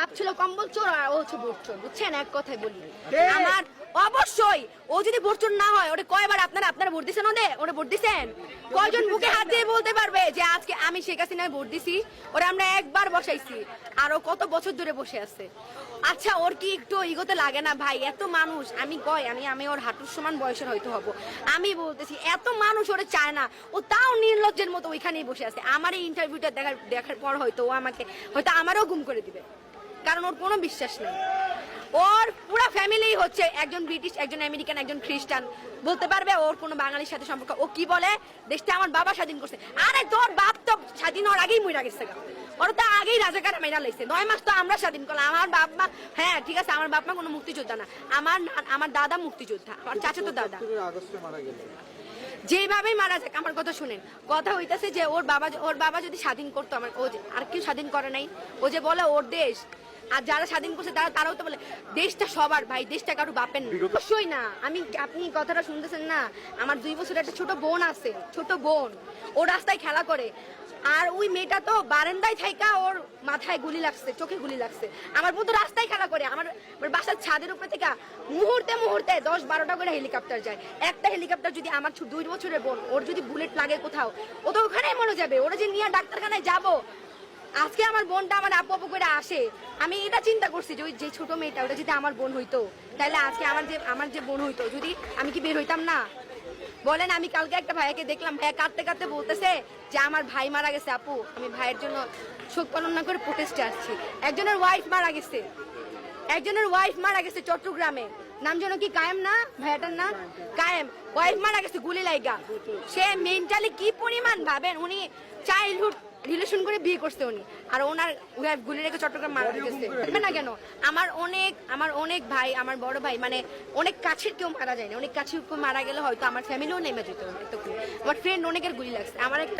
বাপ ছিল কম্বল চোর আর ও হচ্ছে চোর বুঝছেন? এক কথাই বলি। আমার অবশ্যই ও যদি ভোট চোর না হয় ওটা কয়বার আপনারা আপনারা ভোট দিছেন ওদের? ওরা ভোট দিছেন? কয়জন বুকে হাত দিয়ে বলতে পারবে যে আজকে আমি শেখ হাসিনায় ভোট দিছি? ওরা আমরা একবার বসাইছি। আর ও কত বছর ধরে বসে আছে। আচ্ছা ওর কি একটু ইগোতে লাগে না? ভাই এত মানুষ আমি কয় আমি আমি ওর হাঁটুর সমান বয়সের হয়তো হব। আমি বলতেছি এত মানুষ ওরে চায় না। ও তাও নির্লজ্জের মতো ওইখানেই বসে আছে। আমার এই ইন্টারভিউটা দেখার দেখার পর হয়তো ও আমাকে হয়তো আমারও গুম করে দিবে। কারণ ওর কোনো বিশ্বাস নেই। ওর পুরো ফ্যামিলি হচ্ছে একজন ব্রিটিশ, একজন আমেরিকান, একজন খ্রিস্টান। বলতে পারবে ওর কোনো বাঙালির সাথে সম্পর্ক। ও কি বলে? দেশটা আমার বাবা স্বাধীন করছে। আরে তোর বাপ তো স্বাধীন হওয়ার আগেই মরে গেছে ওর তো আগেই রাজাকার মেরা লাগছে নয় মাস তো আমরা স্বাধীন করলাম। আমার বাপ মা হ্যাঁ ঠিক আছে, আমার বাপ মা কোনো মুক্তিযোদ্ধা না। আমার আমার দাদা মুক্তিযোদ্ধা। আমার চাচা তো দাদা। যেভাবে মারা যাক, আমার কথা শুনেন। কথা হইতাছে যে ওর বাবা ওর বাবা যদি স্বাধীন করতো আমার ও আর কেউ স্বাধীন করে নাই। ও যে বলে ওর দেশ আর যারা স্বাধীন করছে তারা তারাও তো বলে দেশটা সবার ভাই দেশটা কারও বাপের না। অবশ্যই না। আমি আপনি কথাটা শুনতেছেন না? আমার দুই বছরের একটা ছোট বোন আছে ছোট বোন। ও রাস্তায় খেলা করে। আর ওই মেয়েটা তো বারান্দায় থাইকা ওর মাথায় গুলি লাগছে চোখে গুলি লাগছে। আমার বোন তো রাস্তায় খেলা করে। আমার আমার বাসার ছাদের উপরে থেকে মুহূর্তে মুহূর্তে দশ বারোটা করে হেলিকপ্টার যায়। একটা হেলিকপ্টার যদি আমার দুই বছরের বোন ওর যদি বুলেট লাগে কোথাও ও তো ওখানেই মরে যাবে। ওরা যে নিয়ে ডাক্তারখানায় যাব আজকে আমার বোনটা আমার আপু আপু করে আসে। আমি এটা চিন্তা করছি যে ওই যে ছোট মেয়েটা, ওটা যদি আমার বোন হইতো, তাহলে আজকে আমার যে আমার যে বোন হইতো, যদি আমি কি বের হইতাম না? বলেন, আমি কালকে একটা ভাইয়াকে দেখলাম, ভাইয়া কাঁদতে কাঁদতে বলতেছে যে আমার ভাই মারা গেছে, আপু। আমি ভাইয়ের জন্য শোক পালন না করে প্রোটেস্টে আসছি। একজনের ওয়াইফ মারা গেছে। একজনের ওয়াইফ মারা গেছে চট্টগ্রামে। নাম যেন কি কায়েম না? ভাইয়াটার না কায়েম। ওয়াইফ মারা গেছে গুলি লাইগা। সে মেন্টালি কি পরিমাণ ভাবেন? উনি চাইল্ডহুড রিলেশন করে বিয়ে করছে উনি। আর ওনার ওয়াইফ গুলি রেখে চট্টগ্রাম মারা গেছে। না কেন? আমার অনেক আমার অনেক ভাই, আমার বড় ভাই মানে অনেক কাছের কেউ মারা যায়নি। অনেক কাছের কেউ মারা গেলে হয়তো আমার ফ্যামিলিও নেমে যেত। আমার ফ্রেন্ড অনেকের গুলি লাগছে। আমার একটা